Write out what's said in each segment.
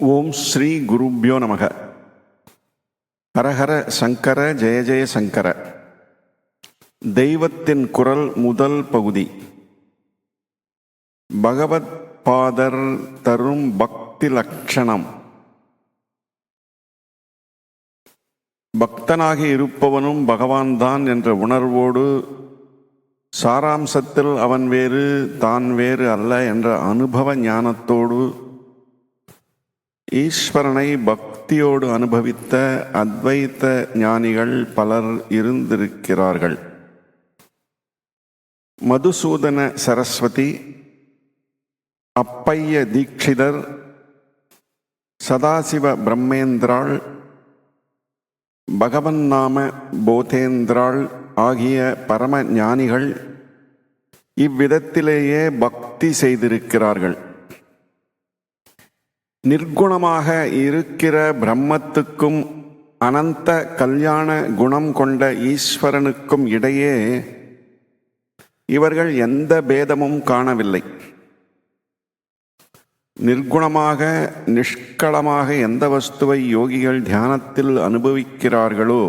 ஓம் ஸ்ரீ குருப்யோ நமக. ஹரஹர சங்கர ஜெய ஜெய சங்கர. தெய்வத்தின் குரல் முதல் பகுதி. பகவத் பாதர் தரும் பக்தி லட்சணம் பக்தனாகி இருப்பவனும் பகவான்தான் என்ற உணர்வோடு சாராம்சத்தில் அவன் வேறு தான் வேறு அல்ல என்ற அனுபவ ஞானத்தோடு ஈஸ்வரனை பக்தியோடு அனுபவித்த அத்வைத்த ஞானிகள் பலர் இருந்திருக்கிறார்கள். மதுசூதன சரஸ்வதி அப்பைய தீட்சிதர் சதாசிவ பிரம்மேந்திராள் பகவன் நாம போதேந்திராள் ஆகிய பரம ஞானிகள் இவ்விதத்திலேயே பக்தி செய்திருக்கிறார்கள். நிர்குணமாக இருக்கிற பிரம்மத்துக்கும் அனந்த கல்யாண குணம் கொண்ட ஈஸ்வரனுக்கும் இடையே இவர்கள் எந்த பேதமும் காணவில்லை. நிர்குணமாக நிஷ்களமாக எந்த வஸ்துவை யோகிகள் தியானத்தில் அனுபவிக்கிறார்களோ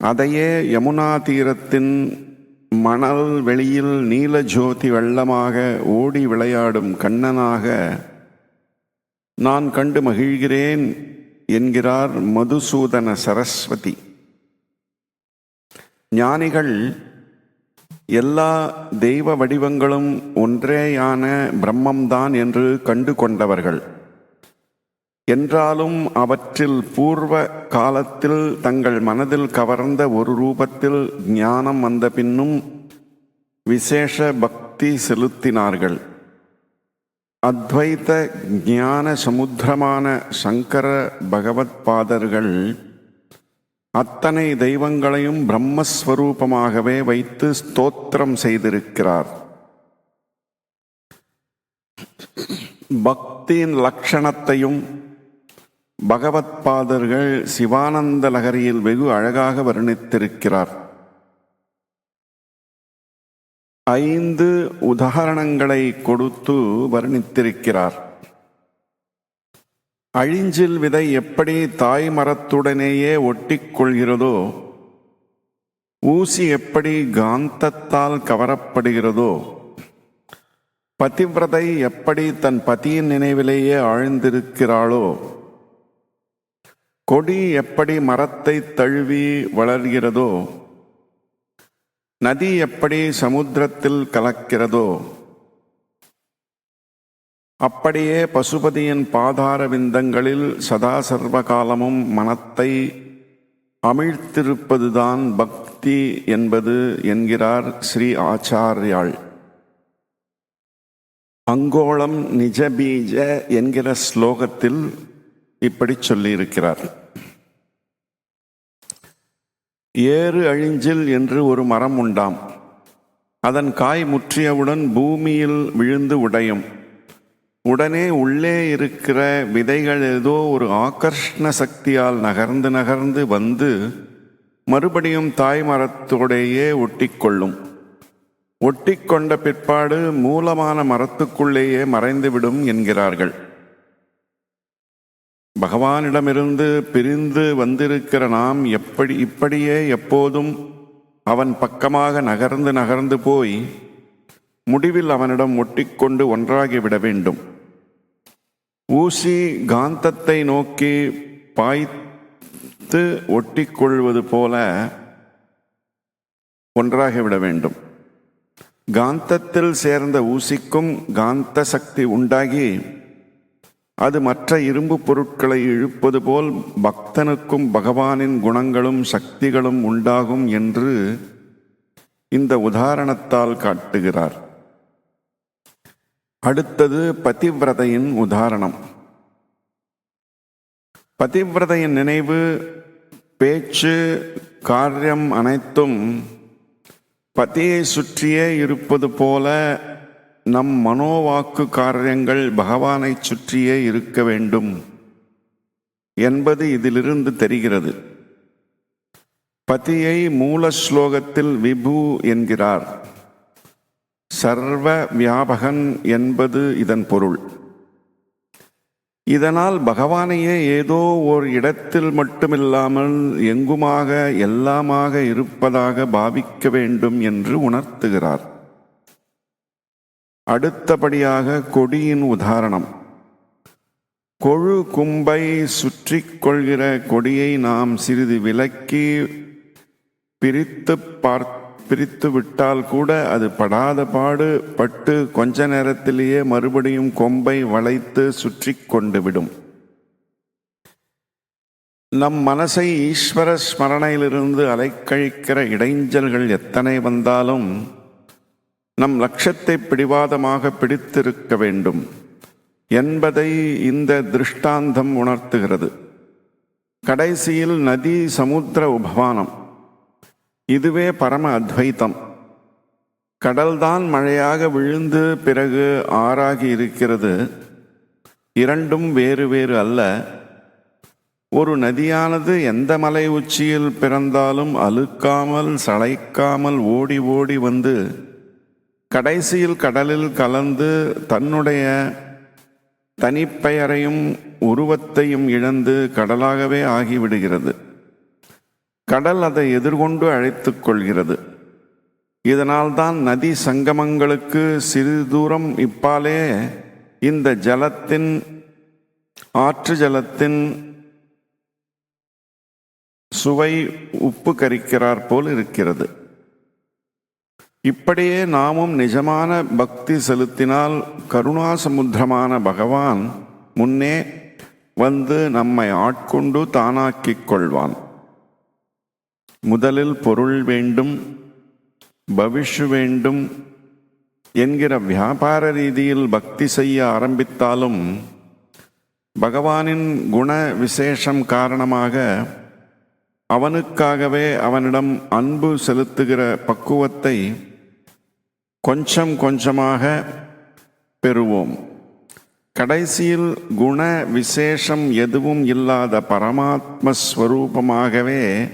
அதையே யமுனா தீரத்தின் மணல் வெளியில் நீல ஜோதி வெள்ளமாக ஓடி விளையாடும் கண்ணனாக நான் கண்டு மகிழ்கிறேன் என்கிறார் மதுசூதன சரஸ்வதி. ஞானிகள் எல்லா தெய்வ வடிவங்களும் ஒன்றேயான பிரம்மம்தான் என்று கண்டு கொண்டவர்கள். என்றாலும் அவற்றில் பூர்வ காலத்தில் தங்கள் மனதில் கவர்ந்த ஒரு ரூபத்தில் ஞானம் வந்த பின்னும் விசேஷ பக்தி செலுத்தினார்கள். அத்வைத ஞான சமுத்திரமான சங்கர பகவத் பாதர்கள் அத்தனை தெய்வங்களையும் பிரம்மஸ்வரூபமாகவே வைத்து ஸ்தோத்திரம் செய்திருக்கிறார். பக்தியின் லட்சணத்தையும் பகவத் பாதர்கள் சிவானந்த லகரியில் வெகு அழகாக வர்ணித்திருக்கிறார். ஐந்து உதாரணங்களை கொடுத்து வர்ணித்திருக்கிறார். அழிஞ்சில் விதை எப்படி தாய் மரத்துடனேயே ஒட்டிக்கொள்கிறதோ ஊசி எப்படி காந்தத்தால் கவரப்படுகிறதோ பதிவிரதை எப்படி தன் பதியின் நினைவிலேயே ஆழ்ந்திருக்கிறாளோ கொடி எப்படி மரத்தை தழுவி வளர்கிறதோ நதி எப்படி சமுத்திரத்தில் கலக்கிறதோ அப்படியே பசுபதியின் பாதார விந்தங்களில் சதா சர்வ காலமும் மனத்தை அமிழ்த்திருப்பதுதான் பக்தி என்பது என்கிறார் ஸ்ரீ ஆச்சாரியாள். அங்கோளம் நிஜபீஜ என்கிற ஸ்லோகத்தில் இப்படி சொல்லியிருக்கிறார். ஏறு அழிஞ்சில் என்று ஒரு மரம் உண்டாம். அதன் காய் முற்றியவுடன் பூமியில் விழுந்து உடையும். உடனே உள்ளே இருக்கிற விதைகள் ஏதோ ஒரு ஆகர்ஷ்ண சக்தியால் நகர்ந்து நகர்ந்து வந்து மறுபடியும் தாய் மரத்தோடையே ஒட்டிக்கொள்ளும் ஒட்டிக்கொண்ட பிற்பாடு மூலமான மரத்துக்குள்ளேயே மறைந்துவிடும் என்கிறார்கள். பகவானிடமிருந்து பிரிந்து வந்திருக்கிற நாம் எப்படி இப்படியே எப்போதும் அவன் பக்கமாக நகர்ந்து நகர்ந்து போய் முடிவில் அவனிடம் ஒட்டிக்கொண்டு ஒன்றாகிவிட வேண்டும். ஊசி காந்தத்தை நோக்கி பாய்த்து ஒட்டிக்கொள்வது போல ஒன்றாகிவிட வேண்டும். காந்தத்தில் சேர்ந்த ஊசிக்கும் காந்த சக்தி உண்டாகி அது மற்ற இரும்பு பொருட்களை இழுப்பது போல் பக்தனுக்கும் பகவானின் குணங்களும் சக்திகளும் உண்டாகும் என்று இந்த உதாரணத்தால் காட்டுகிறார். அடுத்தது பதிவிரதையின் உதாரணம். பதிவிரதையின் நினைவு பேச்சு காரியம் அனைத்தும் பதியை சுற்றியே இருப்பது போல நம் மனோவாக்கு காரியங்கள் பகவானை சுற்றியே இருக்க வேண்டும் என்பது இதிலிருந்து தெரிகிறது. பதியை மூல ஸ்லோகத்தில் விபு என்கிறார். சர்வ வியாபகன் என்பது இதன் பொருள். இதனால் பகவானையே ஏதோ ஒரு இடத்தில் மட்டுமில்லாமல் எங்குமாக எல்லாமாக இருப்பதாக பாவிக்க வேண்டும் என்று உணர்த்துகிறார். அடுத்தபடியாக கொடியின் உதாரணம். கொழு கும்பை சுற்றி கொள்கிற கொடியை நாம் சிறிது விலக்கி பிரித்து பார் பிரித்து விட்டால் கூட அது படாத பாடு பட்டு கொஞ்ச நேரத்திலேயே மறுபடியும் கொம்பை வளைத்து சுற்றி கொண்டு விடும். நம் மனசை ஈஸ்வர ஸ்மரணையிலிருந்து அலைக்கழிக்கிற இடைஞ்சல்கள் எத்தனை வந்தாலும் நம் லட்சத்தை பிடிவாதமாக பிடித்திருக்க வேண்டும் என்பதை இந்த திருஷ்டாந்தம் உணர்த்துகிறது. கடைசியில் நதி சமுத்திர உபவானம். இதுவே பரம அத்வைத்தம். கடல்தான் மழையாக விழுந்து பிறகு ஆறாகி இருக்கிறது. இரண்டும் வேறு வேறு அல்ல. ஒரு நதியானது எந்த மலை உச்சியில் பிறந்தாலும் அழுக்காமல் சளைக்காமல் ஓடி ஓடி வந்து கடைசியில் கடலில் கலந்து தன்னுடைய தனிப்பெயரையும் உருவத்தையும் இழந்து கடலாகவே ஆகிவிடுகிறது. கடல் அதை எதிர்கொண்டு அழைத்துக் கொள்கிறது. இதனால்தான் நதி சங்கமங்களுக்கு சிறிது தூரம் இப்பாலே இந்த ஜலத்தின் ஆற்று ஜலத்தின் சுவை உப்பு கரிக்கிறார் போல் இருக்கிறது. இப்படியே நாமும் நிஜமான பக்தி செலுத்தினால் கருணாசமுத்திரமான பகவான் முன்னே வந்து நம்மை ஆட்கொண்டு தானாக்கிக் கொள்வான். முதலில் பொருள் வேண்டும் பவிஷு வேண்டும் என்கிற வியாபார ரீதியில் பக்தி செய்ய ஆரம்பித்தாலும் பகவானின் குண விசேஷம் காரணமாக அவனுக்காகவே அவனிடம் அன்பு செலுத்துகிற பக்குவத்தை கொஞ்சம் கொஞ்சமாக பெறுவோம். கடைசியில் குண விசேஷம் எதுவும் இல்லாத பரமாத்ம ஸ்வரூபமாகவே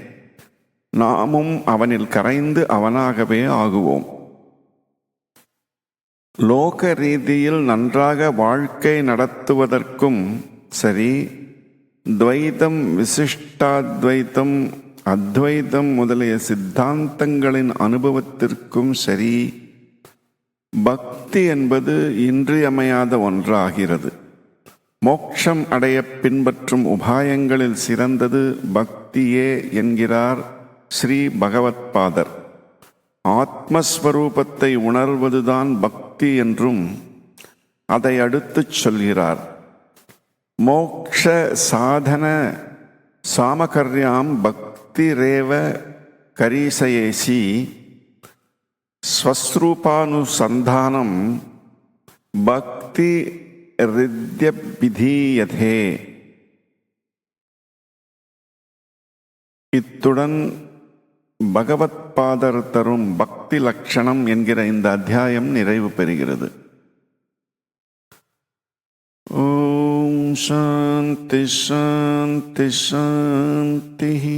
நாமும் அவனில் கரைந்து அவனாகவே ஆகுவோம். லோக ரீதியில் நன்றாக வாழ்க்கை நடத்துவதற்கும் சரி துவைதம் விசிஷ்டாத்வைத்தம் அத்வைதம் முதலிய சித்தாந்தங்களின் அனுபவத்திற்கும் சரி பக்தி என்பது இன்றியமையாத ஒன்றாகிறது. மோட்சம் அடைய பின்பற்றும் உபாயங்களில் சிறந்தது பக்தியே என்கிறார் ஸ்ரீ பகவத்பாதர் ஆத்மஸ்வரூபத்தை உணர்வதுதான் பக்தி என்றும் அதை அடுத்துச் சொல்கிறார். மோக்ஷ சாதன சாமகர்யாம் பக்திரேவ கரீசயேசி ஸ்வஸ்ரூபானுசந்தானம் பக்தி ரித்யபிதீயதே இத்துடன் பகவத் பாதர் தரும் பக்தி லட்சணம் என்கிற இந்த அத்தியாயம் நிறைவு பெறுகிறது. ஓம் சாந்தி சாந்தி சாந்தி.